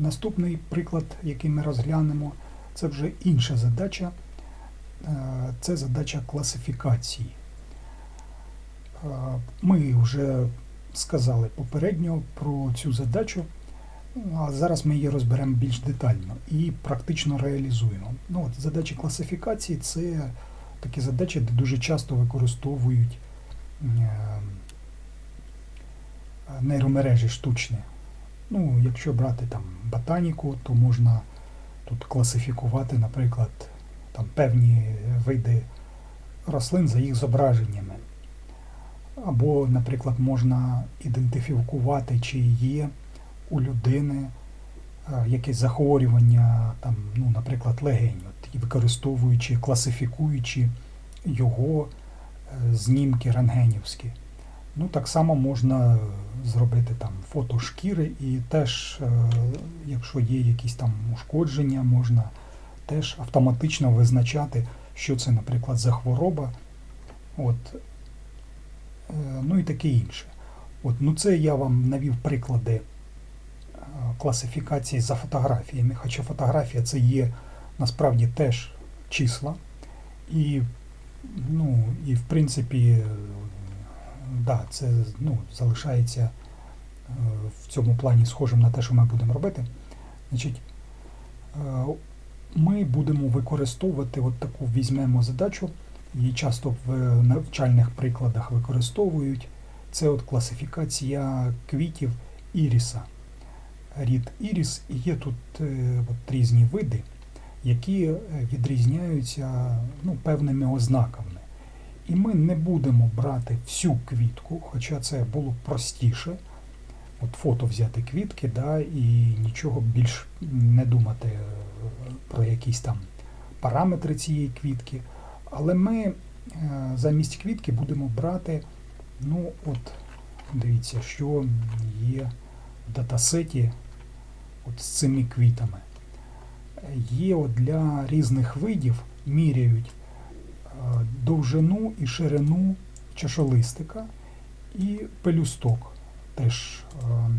Наступний приклад, який ми розглянемо, це вже інша задача. Е, Це задача класифікації. Е, Ми вже сказали попередньо про цю задачу, а зараз ми її розберемо більш детально і практично реалізуємо. Ну, от, задачі класифікації це такі задачі, де дуже часто використовують е, нейромережі штучні. Ну, якщо брати там ботаніку, то можна тут класифікувати, наприклад, там певні види рослин за їх зображеннями. Або, наприклад, можна ідентифікувати, чи є у людини е, якесь захворювання, там, ну, наприклад, легень, от, і використовуючи, класифікуючи його е, знімки рентгенівські. Ну, так само можна зробити там фото шкіри, і теж, е, якщо є якісь там ушкодження, можна теж автоматично визначати, що це, наприклад, за хвороба. От, е, ну і таке інше. От, ну це я вам навів приклади е, класифікації за фотографіями, хоча фотографія це є насправді теж числа. І, ну, і в принципі, да, це ну, залишається е, в цьому плані схожим на те, що ми будемо робити. Значить, е, ми будемо використовувати от таку візьмемо задачу, її часто в навчальних прикладах використовують. Це от класифікація квітів іріса. Рід іріс, і є тут е, от різні види, які відрізняються ну, певними ознаками. І ми не будемо брати всю квітку, хоча це було простіше. От фото взяти квітки, да, і нічого більш не думати е, про якісь там параметри цієї квітки. Але ми е, замість квітки будемо брати, ну от, дивіться, що є в датасеті от з цими квітами. Є от для різних видів міряють довжину і ширину чашолистика і пелюсток теж е,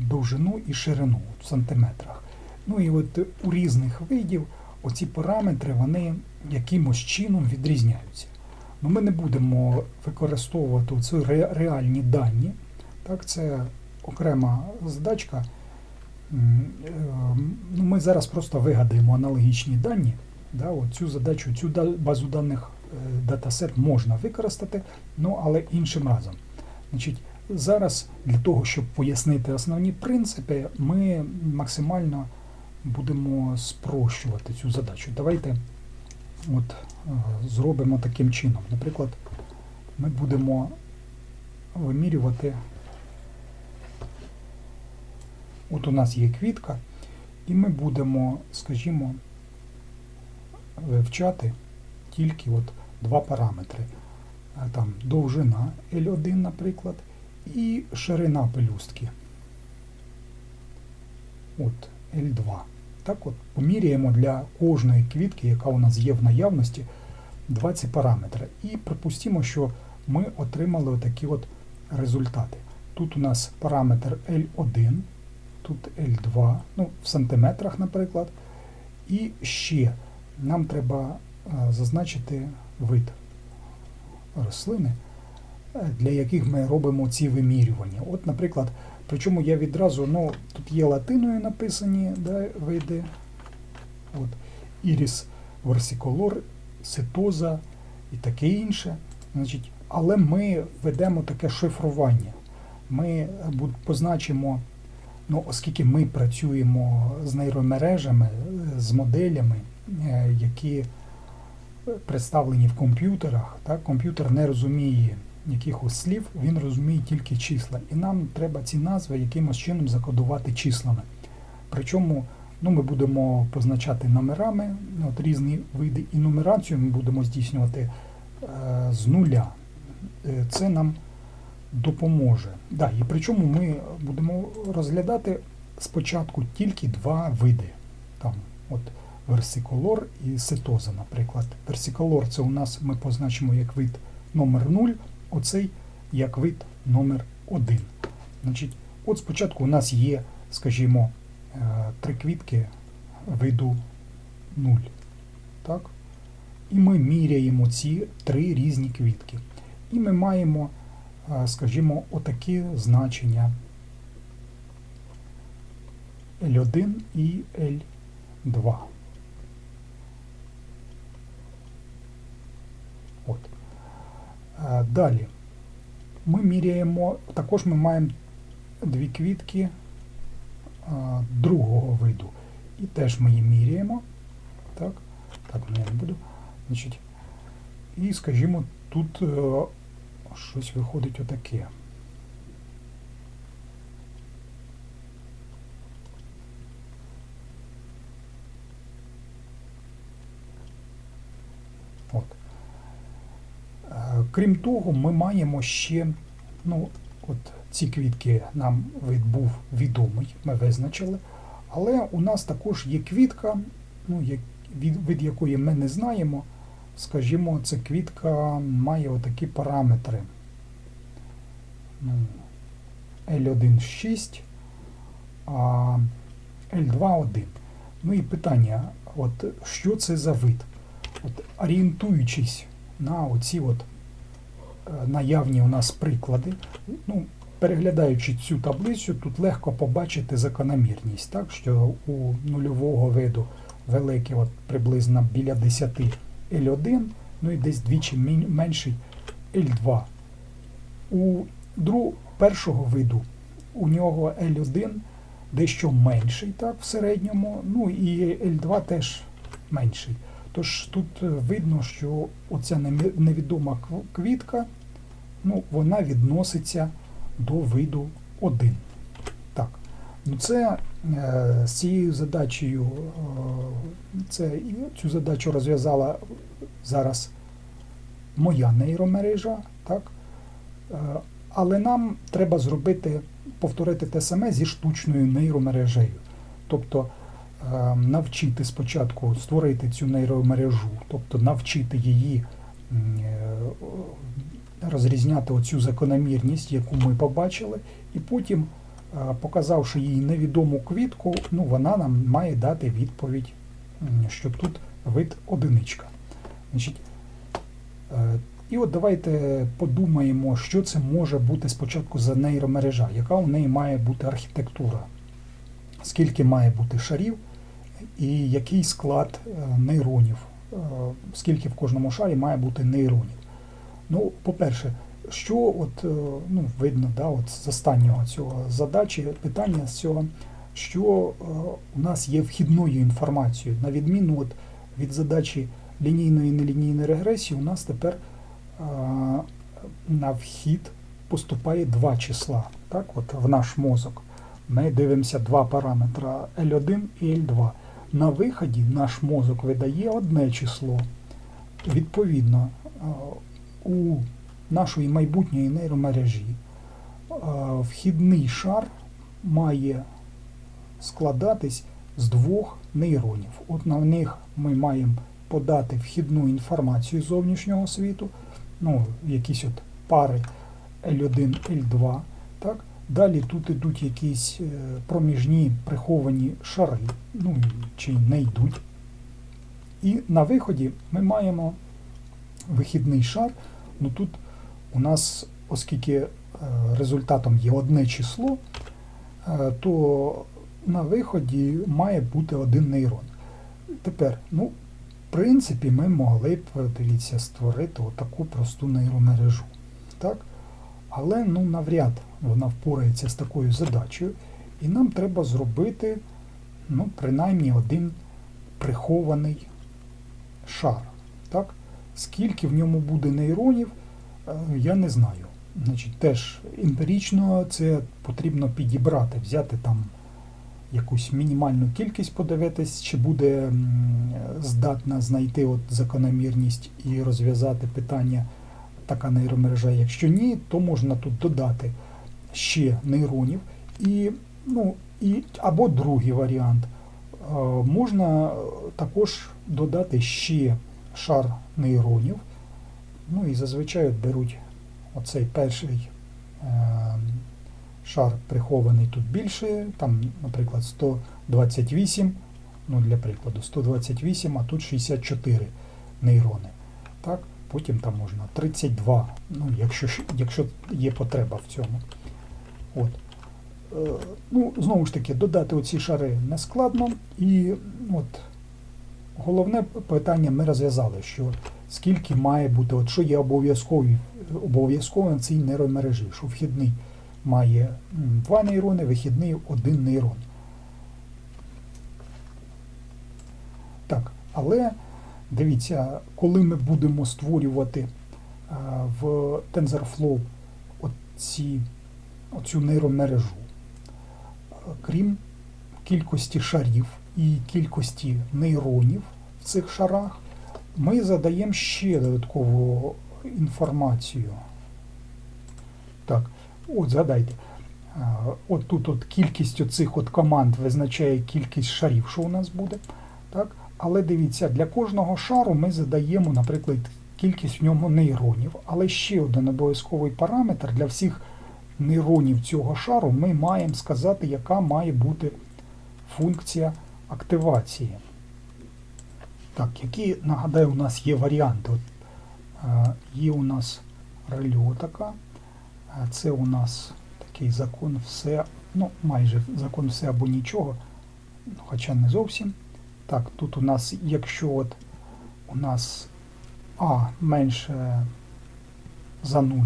довжину і ширину в сантиметрах. Ну і от у різних видів оці параметри вони якимось чином відрізняються. Ну, ми не будемо використовувати ці реальні дані. Так, це окрема задачка. Е, Ну, ми зараз просто вигадаємо аналогічні дані. Да, от цю задачу, цю базу даних е, датасет можна використати, ну, але іншим разом. Значить, зараз для того, щоб пояснити основні принципи, ми максимально будемо спрощувати цю задачу. Давайте от, е, зробимо таким чином. Наприклад, ми будемо вимірювати. От у нас є квітка, і ми будемо, скажімо, вивчати тільки от два параметри. Там довжина L1, наприклад, і ширина пелюстки. От L2. Так от поміряємо для кожної квітки, яка у нас є в наявності, два ці параметри. І припустимо, що ми отримали такі от результати. Тут у нас параметр L1, тут L2, ну, в сантиметрах, наприклад. І ще нам треба е, зазначити вид рослини, е, для яких ми робимо ці вимірювання. От, наприклад, причому я відразу, ну, тут є латиною написані да, види. От, Іріс версиколор, ситоза і таке інше. Значить, але ми ведемо таке шифрування. Ми е, позначимо, ну, оскільки ми працюємо з нейромережами, з моделями, які представлені в комп'ютерах, комп'ютер не розуміє якихось слів, він розуміє тільки числа. І нам треба ці назви якимось чином закодувати числами. Причому ну, ми будемо позначати номерами, от різні види, і нумерацію ми будемо здійснювати е, з нуля. Е, Це нам допоможе. Да, і причому ми будемо розглядати спочатку тільки два види. Там, от, версиколор і ситоза, наприклад. Версиколор це у нас ми позначимо як вид номер 0, оцей як вид номер 1. Значить, от спочатку у нас є, скажімо, е, три квітки виду 0. Так? І ми міряємо ці три різні квітки. І ми маємо, е, скажімо, отакі значення L1 і L2. От. Е, Далі ми міряємо, також ми маємо дві квітки е, другого виду. І теж ми її міряємо. Так, так ну, я не буду. Значить, і, скажімо, тут е, щось виходить отаке. От. Е, Крім того, ми маємо ще, ну, от ці квітки нам вид був відомий, ми визначили. Але у нас також є квітка, ну, від, від якої ми не знаємо. Скажімо, ця квітка має отакі параметри. Ну, L1 6, а L2 1. Ну і питання, от що це за вид? От, орієнтуючись на оці от наявні у нас приклади, ну, переглядаючи цю таблицю, тут легко побачити закономірність, так, що у нульового виду великий от, приблизно біля 10 L1, ну і десь двічі менший L2. У друг, першого виду у нього L1 дещо менший, так, в середньому, ну і L2 теж менший. Тож тут е, видно, що оця невідома квітка, ну, вона відноситься до виду 1. Так. Ну це е, з цією задачею, е, це, цю задачу розв'язала зараз моя нейромережа, так? Е, але нам треба зробити, повторити те саме зі штучною нейромережею. Тобто навчити спочатку створити цю нейромережу, тобто навчити її розрізняти оцю закономірність, яку ми побачили, і потім, показавши їй невідому квітку, ну, вона нам має дати відповідь, що тут вид одиничка. Значить, е, і от давайте подумаємо, що це може бути спочатку за нейромережа, яка у неї має бути архітектура, скільки має бути шарів і який склад е, нейронів, е, скільки в кожному шарі має бути нейронів. Ну, по-перше, що от, е, ну, видно да, от з останнього цього задачі, питання з цього, що е, у нас є вхідною інформацією, на відміну от від задачі лінійної і нелінійної регресії, у нас тепер е, на вхід поступає два числа. Так, от в наш мозок. Ми дивимося два параметра L1 і L2. На виході наш мозок видає одне число. Відповідно, у нашої майбутньої нейромережі е, вхідний шар має складатись з двох нейронів. От на них ми маємо подати вхідну інформацію зовнішнього світу, ну, якісь от пари L1, L2. Так? Далі тут йдуть якісь е, проміжні приховані шари, ну чи не йдуть. І на виході ми маємо вихідний шар. Ну тут у нас, оскільки е, результатом є одне число, е, то на виході має бути один нейрон. Тепер, ну, в принципі, ми могли б, дивіться, створити отаку просту нейромережу. Так? Але ну, навряд вона впорається з такою задачею. І нам треба зробити ну, принаймні один прихований шар. Так? Скільки в ньому буде нейронів, е, я не знаю. Значить, теж емпірично це потрібно підібрати, взяти там якусь мінімальну кількість, подивитись, чи буде здатна знайти от закономірність і розв'язати питання така нейромережа. Якщо ні, то можна тут додати ще нейронів. І, ну, і, або другий варіант. Е, Можна також додати ще шар нейронів. Ну і зазвичай беруть оцей перший е, шар прихований тут більше, там, наприклад, 128, ну для прикладу, 128, а тут 64 нейрони. Так? Потім там можна 32, ну, якщо, якщо є потреба в цьому. От. Е, Ну, знову ж таки, додати оці шари не складно. І от, головне питання ми розв'язали, що скільки має бути, от що є обов'язковим в цій нейромережі, що вхідний має два нейрони, вихідний один нейрон. Так, але дивіться, коли ми будемо створювати е, в TensorFlow оці, оцю нейромережу, е, крім кількості шарів і кількості нейронів в цих шарах, ми задаємо ще додаткову інформацію. Так, от згадайте. е, От тут от кількість оцих от команд визначає кількість шарів, що у нас буде. Так? Але дивіться, для кожного шару ми задаємо, наприклад, кількість в ньому нейронів. Але ще один обов'язковий параметр для всіх нейронів цього шару ми маємо сказати, яка має бути функція активації. Так, які, нагадаю, у нас є варіанти. От, е, є у нас рельо така. е, Це у нас такий закон все, ну майже закон все або нічого, ну, хоча не зовсім. Так, тут у нас, якщо от у нас А менше за 0,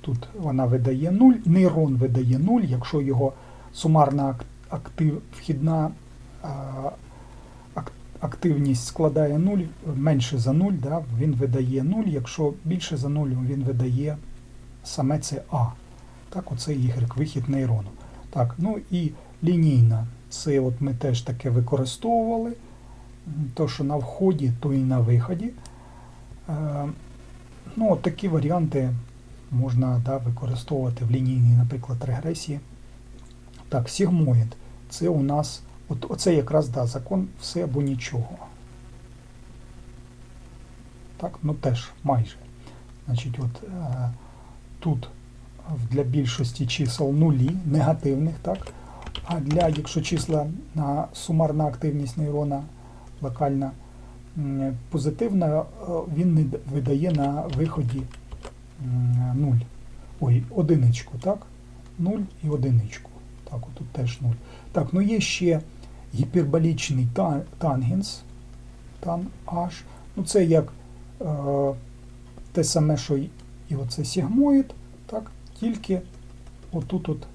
тут вона видає 0, нейрон видає 0, якщо його сумарна ак- актив, вхідна активність складає 0, менше за 0, да, він видає 0, якщо більше за 0, він видає саме це А. Так, оце Y, вихід нейрону. Так, ну і лінійна. Це от ми теж таке використовували. То, що на вході, то і на виході. Е, ну, от такі варіанти можна да, використовувати в лінійній, наприклад, регресії. Так, сігмоїд. Це у нас, от, оце якраз да, закон все або нічого. Так, ну теж майже. Значить, от е, тут для більшості чисел нулі, негативних, так? А для, якщо числа на сумарна активність нейрона локальна позитивна, е, він не видає на виході м, нуль. Ой, одиничку, так? Нуль і одиничку. Так, тут теж нуль. Так, ну є ще гіперболічний та- тангенс, тан H. Ну це як е, те саме, що і оце сігмоїд, так? Тільки отут от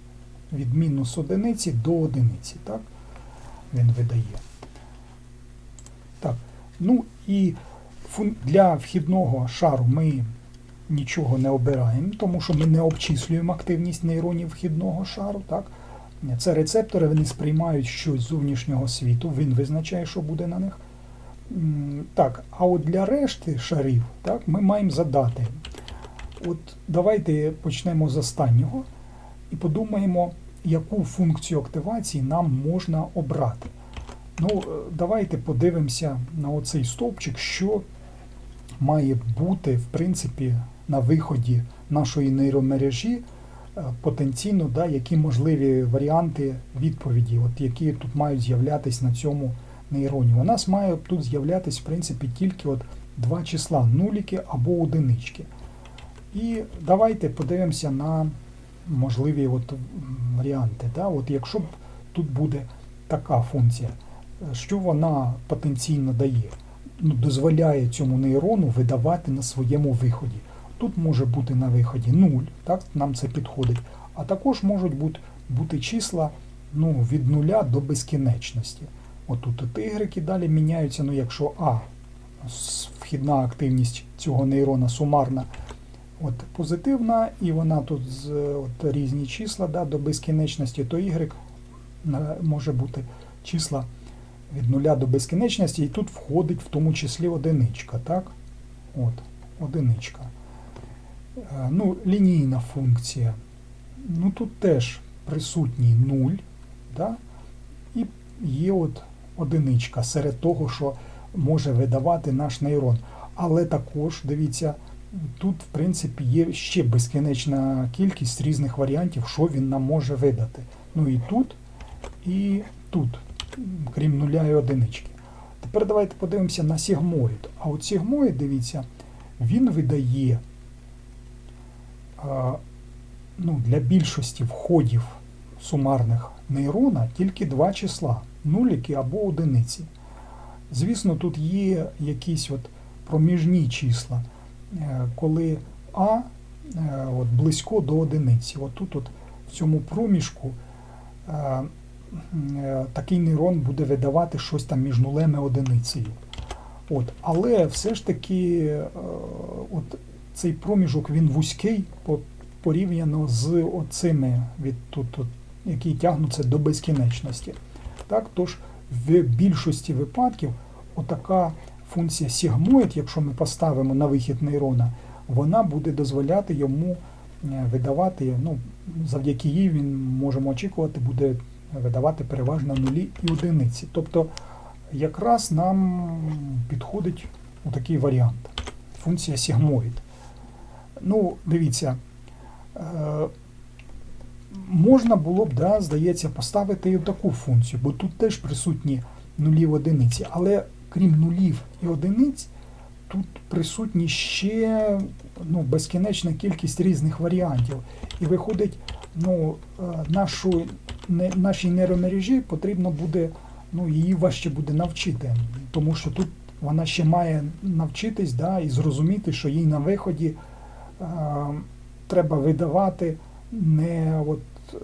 від мінус одиниці до одиниці, так? Він видає. Так, ну і для вхідного шару ми нічого не обираємо, тому що ми не обчислюємо активність нейронів вхідного шару. Так? Це рецептори, вони сприймають щось з зовнішнього світу, він визначає, що буде на них. Так, а от для решти шарів так, ми маємо задати. От давайте почнемо з останнього і подумаємо, яку функцію активації нам можна обрати. Ну, е, давайте подивимося на оцей стовпчик, що має бути, в принципі, на виході нашої нейромережі потенційно, да, які можливі варіанти відповіді, от які тут мають з'являтись на цьому нейроні. У нас має тут з'являтись, в принципі, тільки от два числа нуліки або одинички. І давайте подивимося на можливі от варіанти. Да? От якщо б тут буде така функція, е, що вона потенційно дає? Ну, дозволяє цьому нейрону видавати на своєму виході. Тут може бути на виході 0, так, нам це підходить, а також можуть бути, бути числа ну, від 0 до безкінечності. От тут от y далі міняються, ну якщо А вхідна активність цього нейрона сумарна от, позитивна, і вона тут з от, різні числа да, до безкінечності, то y може бути числа від нуля до безкінечності, і тут входить в тому числі одиничка, так? От, одиничка. Е, Ну, лінійна функція. Ну, тут теж присутній 0, да? і є от одиничка серед того, що може видавати наш нейрон. Але також, дивіться, тут, в принципі, є ще безкінечна кількість різних варіантів, що він нам може видати. Ну і тут, і тут, крім нуля і одинички. Тепер давайте подивимося на сігмоїд. А от сігмоїд, дивіться, він видає ну, для більшості входів сумарних нейрона тільки два числа нуліки або одиниці. Звісно, тут є якісь от проміжні числа, е, коли А е, от, близько до одиниці. От тут от, в цьому проміжку е, такий нейрон буде видавати щось там між нулем і одиницею. От, але все ж таки от цей проміжок він вузький порівняно з оцими від тут, які тягнуться до безкінечності. Так, тож в більшості випадків отака функція сігмоїд, якщо ми поставимо на вихід нейрона, вона буде дозволяти йому е, видавати, ну, завдяки їй він можемо очікувати, буде видавати переважно нулі і одиниці. Тобто якраз нам підходить такий варіант. Функція сігмоїд. Ну, дивіться, е, можна було б, да, здається, поставити і таку функцію, бо тут теж присутні нулі і одиниці. Але крім нулів і одиниць, тут присутні ще ну, безкінечна кількість різних варіантів. І виходить, ну, е, нашу, не, нашій нейромережі потрібно буде, ну, її важче буде навчити, тому що тут вона ще має навчитись да, і зрозуміти, що їй на виході треба видавати не от, е,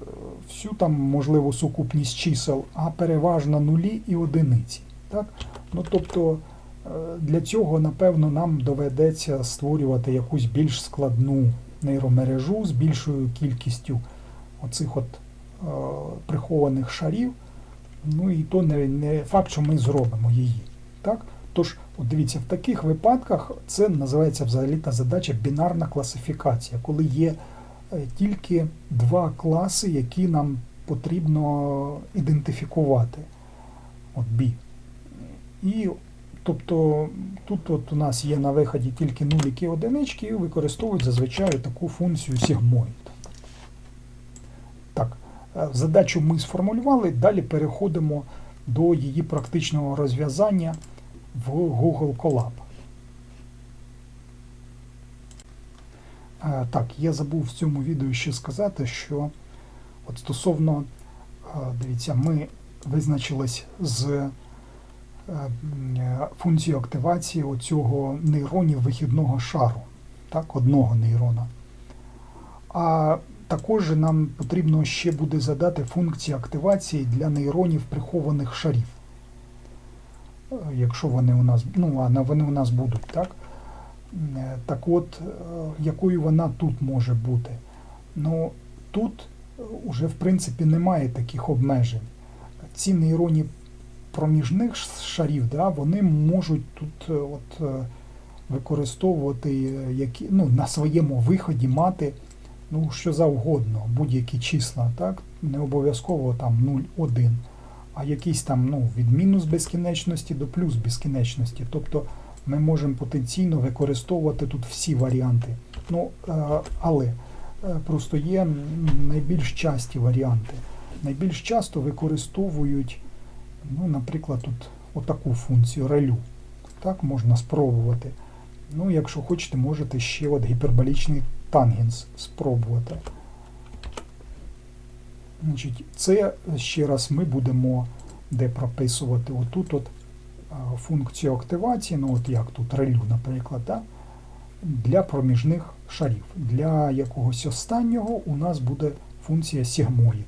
всю там можливу сукупність чисел, а переважно нулі і одиниці. Так? Ну, тобто е, для цього, напевно, нам доведеться створювати якусь більш складну нейромережу з більшою кількістю оцих от е, прихованих шарів. Ну і то не, не факт, що ми зробимо її. Так? Тож, от дивіться, в таких випадках це називається взагалі та задача бінарна класифікація, коли є е, тільки два класи, які нам потрібно ідентифікувати. От B. І тобто тут от у нас є на виході тільки нуліки і одинички, і використовують зазвичай таку функцію сігмоїд. Так, е, задачу ми сформулювали, далі переходимо до її практичного розв'язання в Google Colab. Е, Так, я забув в цьому відео ще сказати, що от стосовно, е, дивіться, ми визначились з е, функцією активації оцього нейронів вихідного шару, так, одного нейрона. А також нам потрібно ще буде задати функції активації для нейронів прихованих шарів. Якщо вони у нас, ну, а вони у нас будуть, так? Е, Так от, е, якою вона тут може бути? Ну, тут е, уже, в принципі, немає таких обмежень. Ці нейронні проміжних шарів, да, вони можуть тут от, використовувати які, ну, на своєму виході мати ну, що завгодно, будь-які числа, так? Не обов'язково там 0, 1, а якісь там ну, від мінус безкінечності до плюс безкінечності. Тобто ми можемо потенційно використовувати тут всі варіанти. Ну, е, але е, просто є найбільш часті варіанти. Найбільш часто використовують, ну, наприклад, тут отаку функцію релю. Так, можна спробувати. Ну, якщо хочете, можете ще от гіперболічний тангенс спробувати. Значить, це ще раз ми будемо де прописувати отут от функцію активації, ну от як тут релю, наприклад, да? для проміжних шарів. Для якогось останнього у нас буде функція сігмоїд.